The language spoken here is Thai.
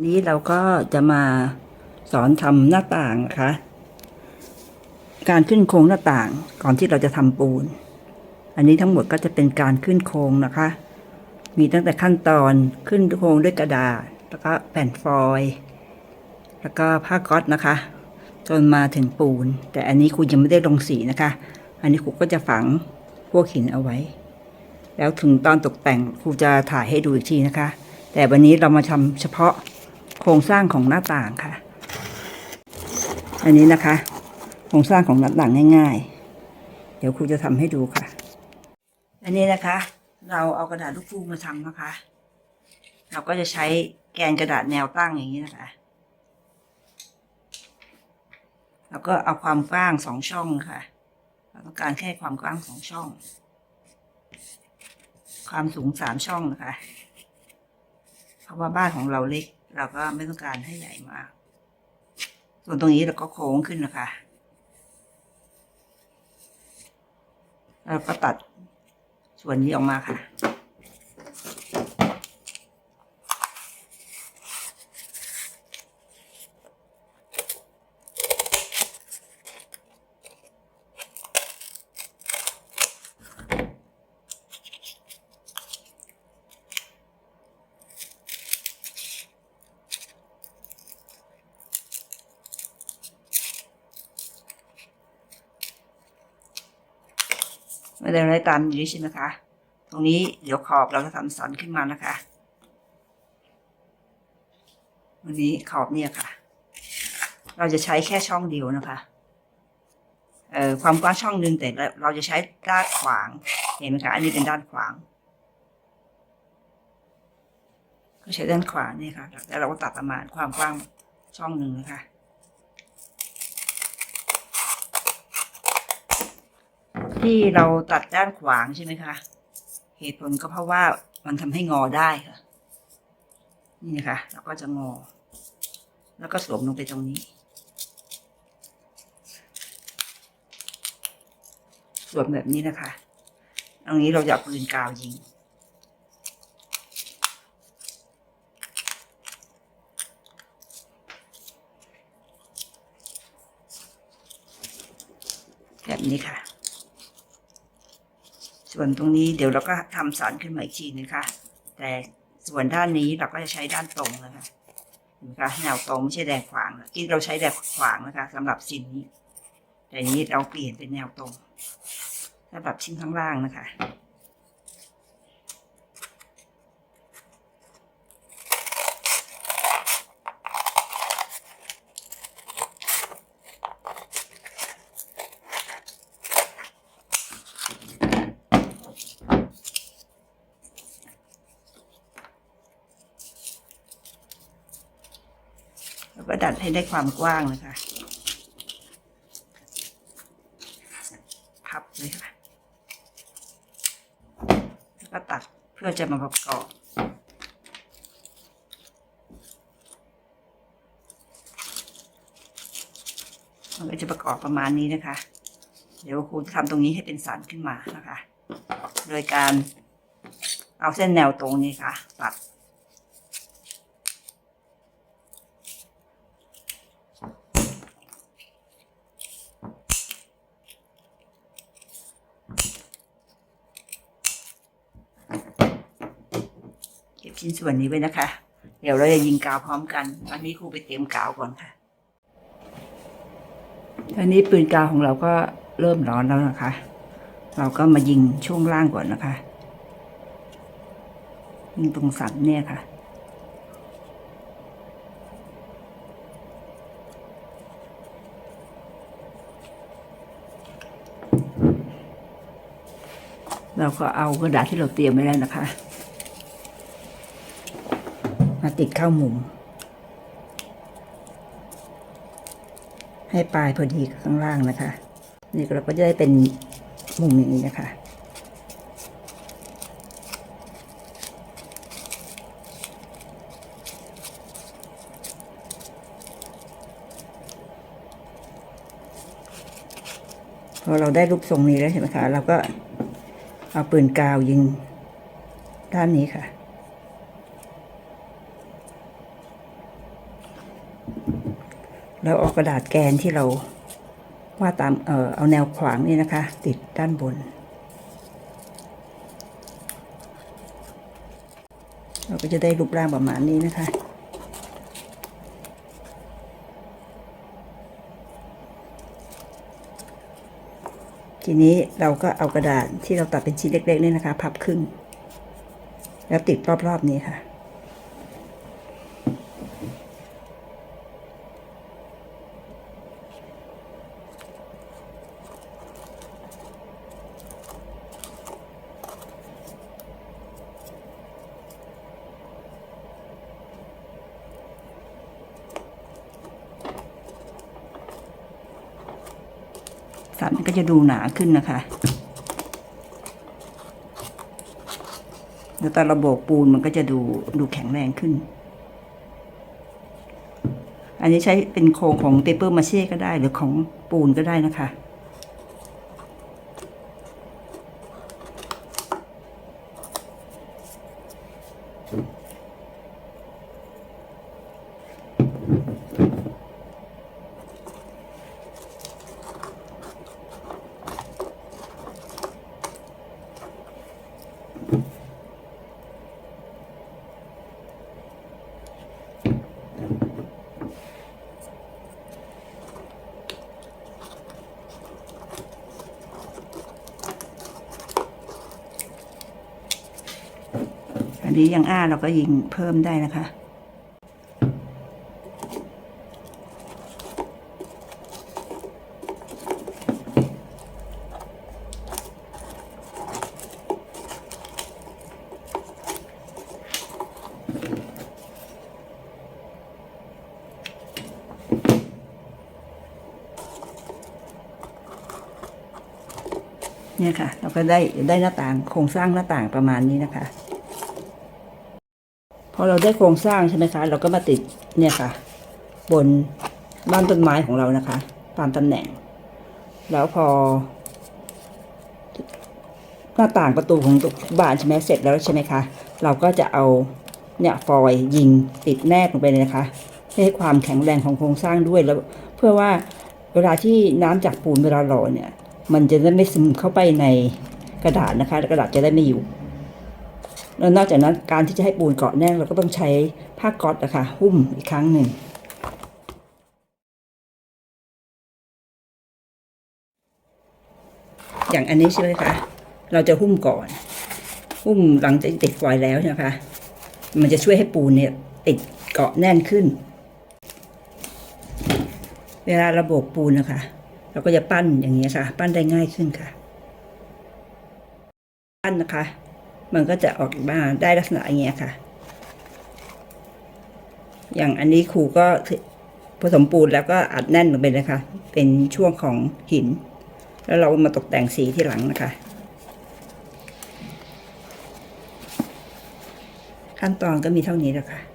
วันนี้เราก็จะมาสอนทำหน้าต่างนะคะ การขึ้นโครงหน้าต่างก่อนที่เราจะทำปูน อันนี้ทั้งหมดก็จะเป็นการขึ้นโครงนะคะ มีตั้งแต่ขั้นตอนขึ้นโครงด้วยกระดาษ แล้วก็แผ่นฟอยล์แล้วก็ผ้าก๊อตนะคะ จนมาถึงปูน แต่อันนี้ครูยังไม่ได้ลงสีนะคะ อันนี้ครูก็จะฝังพวกหินเอาไว้ แล้วถึงตอนตกแต่งครูจะถ่ายให้ดูอีกทีนะคะ แต่วันนี้เรามาทำเฉพาะ โครงสร้างของหน้าต่างค่ะ อันนี้นะคะ โครงสร้างของหน้าต่างง่าย ๆ เดี๋ยวครูจะทำให้ดูค่ะ อันนี้นะคะ เราเอากระดาษลูกฟูกมาทำนะคะ เราก็จะใช้แกนกระดาษแนวตั้งอย่างนี้นะคะ แล้วก็เอาความกว้างสองช่องค่ะเราต้องการแค่ความกว้างสองช่อง ความสูงสามช่องนะคะ เพราะว่าบ้านของเราเล็ก เราก็ไม่ต้องการให้ใหญ่มาก ส่วนตรงนี้เราก็โค้งขึ้นนะคะ เราก็ตัดส่วนนี้ออกมาค่ะ ไม่ได้ไรตามอย่างนี้ใช่ไหมคะ ตรงนี้เดี๋ยวขอบเราจะทำสันขึ้นมานะคะ วันนี้ขอบเนี่ยค่ะ เราจะใช้แค่ช่องเดียวนะคะเอ่อความกว้างช่องหนึ่งแต่เราจะใช้ด้านขวาง เห็นไหมคะอันนี้เป็นด้านขวางก็ใช้ด้านขวานี่ค่ะ แล้วเราก็ตัดประมาณความกว้างช่องหนึ่งนะคะ ที่เราตัดด้านขวางใช่ไหมคะ เหตุผลก็เพราะว่ามันทำให้งอได้ค่ะ นี่นะคะเราก็จะงอ แล้วก็สวมลงไปตรงนี้ สวมแบบนี้นะคะตรงนี้เราจะเอาปืนกาวยิงแบบนี้ค่ะ ส่วนตรงนี้เดี๋ยวเราก็ทำสารขึ้นมาอีกทีนึงค่ะ แต่ส่วนด้านนี้เราก็จะใช้ด้านตรงนะคะเห็นไหมคะแนวตรงไม่ใช่แดงขวางที่เราใช้แดงขวางนะคะสำหรับชิ้นนี้ แต่นี้เราเปลี่ยนเป็นแนวตรงสำหรับชิ้นข้างล่างนะคะ ดัดให้ได้ความกว้างนะคะ พับเลยค่ะ แล้วก็ตัดเพื่อจะมาประกอบมันก็จะประกอบประมาณนี้นะคะ เดี๋ยวครูทำตรงนี้ให้เป็นสันขึ้นมานะคะ โดยการเอาเส้นแนวตรงนี้ค่ะ ตัด ชิ้นส่วนนี้ไว้นะคะ เดี๋ยวเราจะยิงกาวพร้อมกัน อันนี้ครูไปเตรียมกาวก่อนค่ะอันนี้ปืนกาวของเราก็เริ่มร้อนแล้วนะคะ เราก็มายิงช่วงล่างก่อนนะคะ ยิงตรงสันเนี่ยค่ะเราก็เอากระดาษที่เราเตรียมไว้แล้วนะคะ มาติดเข้ามุม ให้ปลายพอดีกับข้างล่างนะคะ นี่เราก็จะได้เป็นมุมอย่างนี้นะคะ พอเราได้รูปทรงนี้แล้วใช่ไหมคะ เราก็เอาปืนกาวยิงด้านนี้ค่ะ แล้วเอากระดาษแกนที่เราวาดตามเออเอาแนวขวางนี่นะคะ ติดด้านบน เราก็จะได้รูปร่างประมาณนี้นะคะทีนี้เราก็เอากระดาษที่เราตัดเป็นชิ้นเล็กๆนี่นะคะ พับครึ่ง แล้วติดรอบๆนี้ค่ะ สันก็จะดูหนาขึ้นนะคะ แล้วตอนระบบปูนมันก็จะดูดูแข็งแรงขึ้น อันนี้ใช้เป็นโครงของเปเปอร์มาเช่ก็ได้หรือของปูนก็ได้นะคะ นี้ยังอ้าเราก็ยิงเพิ่มได้นะคะ เนี่ยค่ะ เราก็ได้ได้หน้าต่างโครงสร้างหน้าต่างประมาณนี้นะคะ พอเราได้โครงสร้างใช่ไหมคะ เราก็มาติดเนี่ยค่ะ บนบ้านต้นไม้ของเรานะคะ ตามตำแหน่ง แล้วพอ หน้าต่างประตูของทุกบานใช่ไหมเสร็จแล้วใช่ไหมคะ เราก็จะเอาเนี่ยฟอยยิงติดแนบลงไปเลยนะคะเพื่อให้ความแข็งแรงของโครงสร้างด้วยแล้ว เพื่อว่าเวลาที่น้ำจากปูนเวลาหล่อเนี่ย มันจะได้ไม่ซึมเข้าไปในกระดาษนะคะ กระดาษจะได้ไม่อยู่ แล้วนอกจากนั้นการที่จะให้ปูนเกาะแน่นเราก็ต้องใช้ผ้าก๊อตนะคะหุ้มอีกครั้งหนึ่งอย่างอันนี้ใช่ไหมคะเราจะหุ้มก่อน หุ้มหลังจากติดฟอยล์แล้วนะคะ มันจะช่วยให้ปูนเนี่ยติดเกาะแน่นขึ้น เวลาระบบปูนนะคะ เราก็จะปั้นอย่างนี้ค่ะ ปั้นได้ง่ายขึ้นค่ะ ปั้นนะคะ มันก็จะออกมาได้ลักษณะอย่างเงี้ยค่ะ อย่างอันนี้ครูก็ผสมปูนแล้วก็อัดแน่นลงไปเลยค่ะ เป็นช่วงของหิน แล้วเรามาตกแต่งสีที่หลังนะคะ ขั้นตอนก็มีเท่านี้แหละค่ะ